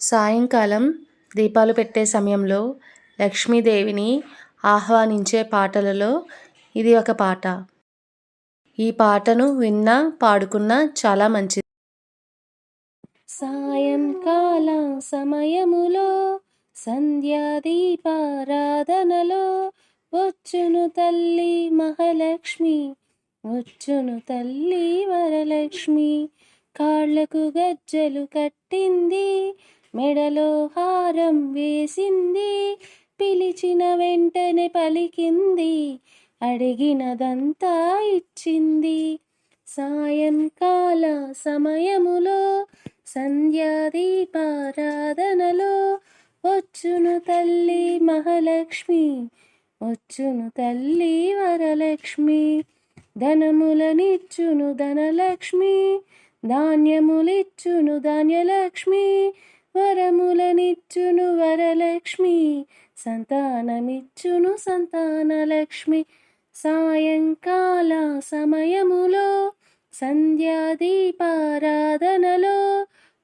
సాయంకాలం దీపాలు పెట్టే సమయంలో లక్ష్మీదేవిని ఆహ్వానించే పాటలలో ఇది ఒక పాట. ఈ పాటను విన్నా పాడుకున్నా చాలా మంచిది. సాయంకాల సమయములో సంధ్యాదీపారాధనలో వచ్చును తల్లి మహాలక్ష్మి వచ్చును తల్లి వరలక్ష్మి. కాళ్ళకు గజ్జలు కట్టింది మెడలో హారం వేసింది. పిలిచిన వెంటనే పలికింది. అడిగినదంతా ఇచ్చింది. సాయంకాల సమయములో సంధ్యాదీపారాధనలో వచ్చును తల్లి మహాలక్ష్మి వచ్చును తల్లి వరలక్ష్మి ధనములనిచ్చును ధనలక్ష్మి ధాన్యములిచ్చును ధాన్యలక్ష్మి వరములనిచ్చును వరలక్ష్మి సంతానమిచ్చును సంతానలక్ష్మి. సాయంకాల సమయములో సంధ్యాదీపారాధనలో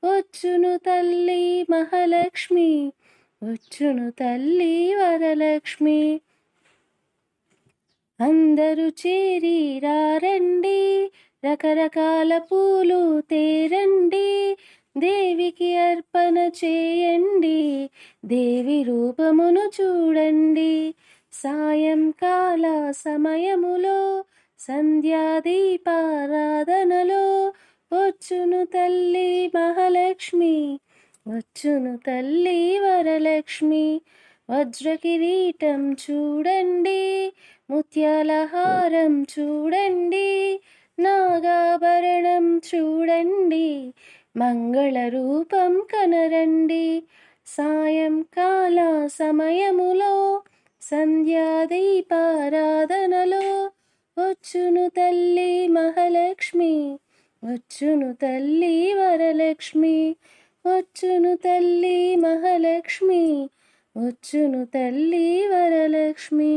వచ్చును తల్లి మహాలక్ష్మి వచ్చును తల్లి వరలక్ష్మి. అందరూ చేరి రారండి రకరకాల పూలు తేరండి దేవికి అర్పణ చేయండి. దేవి రూపమును చూడండి. సాయంకాల సమయములో సంధ్యాదీపారాధనలో వచ్చును తల్లి మహాలక్ష్మి వచ్చును తల్లి వరలక్ష్మి. వజ్రకిరీటం చూడండి ముత్యాల హారం చూడండి నాగాభరణం చూడండి మంగళ రూపం కనరండి. సాయంకాల సమయములో సంధ్యాదీపారాధనలో వచ్చును తల్లి మహాలక్ష్మి వచ్చును తల్లి వరలక్ష్మి వచ్చును తల్లి మహాలక్ష్మి వచ్చును తల్లి వరలక్ష్మి.